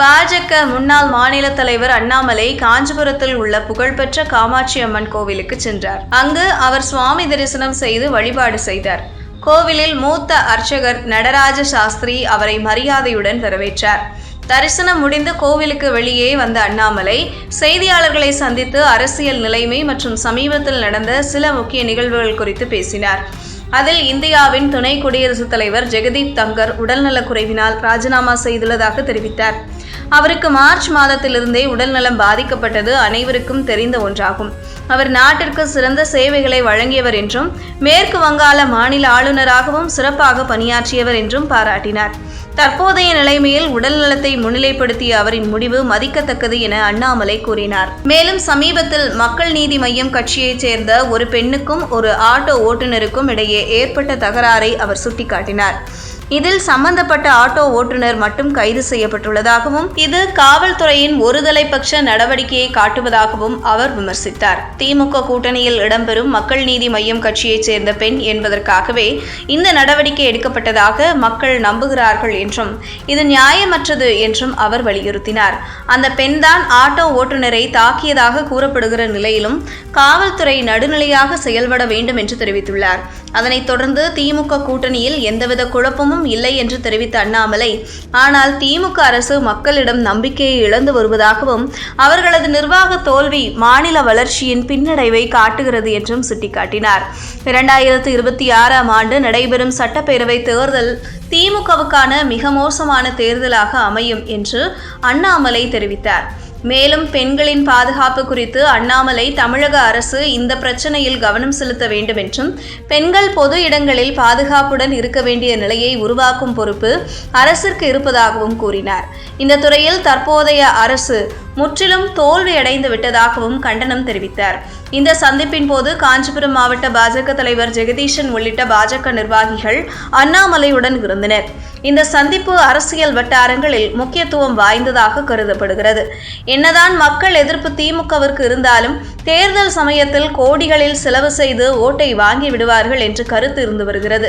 பாஜக முன்னாள் மாநில தலைவர் அண்ணாமலை காஞ்சிபுரத்தில் உள்ள புகழ்பெற்ற காமாட்சி அம்மன் கோவிலுக்கு சென்றார். அங்கு அவர் சுவாமி தரிசனம் செய்து வழிபாடு செய்தார். கோவிலில் மூத்த அர்ச்சகர் நடராஜ சாஸ்திரி அவரை மரியாதையுடன் வரவேற்றார். தரிசனம் முடிந்து கோவிலுக்கு வெளியே வந்த அண்ணாமலை செய்தியாளர்களை சந்தித்து அரசியல் நிலைமை மற்றும் சமீபத்தில் நடந்த சில முக்கிய நிகழ்வுகள் குறித்து பேசினார். அதில் இந்தியாவின் துணை குடியரசுத் தலைவர் ஜெகதீப் தங்கர் உடல்நலக்குறைவினால் ராஜினாமா செய்துள்ளதாக தெரிவித்தார். அவருக்கு மார்ச் மாதத்திலிருந்தே உடல்நலம் பாதிக்கப்பட்டது அனைவருக்கும் தெரிந்த ஒன்றாகும். அவர் நாட்டிற்கு சிறந்த சேவைகளை வழங்கியவர் என்றும் மேற்கு வங்காள மாநில ஆளுநராகவும் சிறப்பாக பணியாற்றியவர் என்றும் பாராட்டினார். தற்போதைய நிலைமையில் உடல் நலத்தை முன்னிலைப்படுத்திய அவரின் முடிவு மதிக்கத்தக்கது என அண்ணாமலை கூறினார். மேலும் சமீபத்தில் மக்கள் நீதி மய்யம் கட்சியைச் சேர்ந்த ஒரு பெண்ணுக்கும் ஒரு ஆட்டோ ஓட்டுநருக்கும் இடையே ஏற்பட்ட தகராறை அவர் சுட்டிக்காட்டினார். இதில் சம்பந்தப்பட்ட ஆட்டோ ஓட்டுநர் மட்டும் கைது செய்யப்பட்டுள்ளதாகவும் இது காவல்துறையின் ஒருதலைபட்ச நடவடிக்கையை காட்டுவதாகவும் அவர் விமர்சித்தார். திமுக கூட்டணியில் இடம்பெறும் மக்கள் நீதி மய்யம் கட்சியைச் சேர்ந்த பெண் என்பதற்காகவே இந்த நடவடிக்கை எடுக்கப்பட்டதாக மக்கள் நம்புகிறார்கள் என்றும் இது நியாயமற்றது என்றும் அவர் வலியுறுத்தினார். அந்த பெண்தான் ஆட்டோ ஓட்டுநரை தாக்கியதாக கூறப்படுகிற நிலையிலும் காவல்துறை நடுநிலையாக செயல்பட வேண்டும் என்று தெரிவித்துள்ளார். அதனைத் தொடர்ந்து திமுக கூட்டணியில் எந்தவித குழப்பமும் இல்லை என்று தெரிவித்த அண்ணாமலை ஆனால் திமுக அரசு மக்களிடம் நம்பிக்கையை இழந்து வருவதாகவும் அவர்களது நிர்வாக தோல்வி மாநில வளர்ச்சியின் பின்னடைவை காட்டுகிறது என்றும் சுட்டிக்காட்டினார். இரண்டாயிரத்து இருபத்தி ஆறாம் ஆண்டு நடைபெறும் சட்டப்பேரவை தேர்தல் திமுகவுக்கான மிக மோசமான தேர்தலாக அமையும் என்று அண்ணாமலை தெரிவித்தார். மேலும் பெண்களின் பாதுகாப்பு குறித்து அண்ணாமலை தமிழக அரசு இந்த பிரச்சனையில் கவனம் செலுத்த வேண்டும் என்றும் பெண்கள் பொது இடங்களில் பாதுகாப்புடன் இருக்க வேண்டிய நிலையை உருவாக்கும் பொறுப்பு அரசிற்கு இருப்பதாகவும் கூறினார். இந்த துறையில் தற்போதைய அரசு முற்றிலும் தோல்வியடைந்து விட்டதாகவும் கண்டனம் தெரிவித்தார். இந்த சந்திப்பின் போது காஞ்சிபுரம் மாவட்ட பாஜக தலைவர் ஜெகதீஷன் உள்ளிட்ட பாஜக நிர்வாகிகள் அண்ணாமலையுடன் இருந்தனர். இந்த சந்திப்பு அரசியல் வட்டாரங்களில் முக்கியத்துவம் வாய்ந்ததாக கருதப்படுகிறது. என்னதான் மக்கள் எதிர்ப்பு திமுகவிற்கு இருந்தாலும் தேர்தல் சமயத்தில் கோடிகளில் செலவு செய்து ஓட்டை வாங்கி விடுவார்கள் என்று கருத்து இருந்து வருகிறது.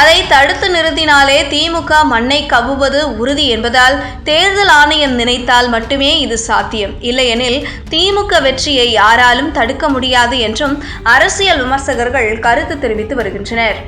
அதை தடுத்து நிறுத்தினாலே திமுக மண்ணை கவ்வுவது உறுதி என்பதால் தேர்தல் ஆணையம் நினைத்தால் மட்டுமே இது சாத்தியம். இல்லையெனில் திமுக வெற்றியை யாராலும் தடுக்க முடியாது என்றும் அரசியல் விமர்சகர்கள் கருத்து தெரிவித்து வருகின்றனர்.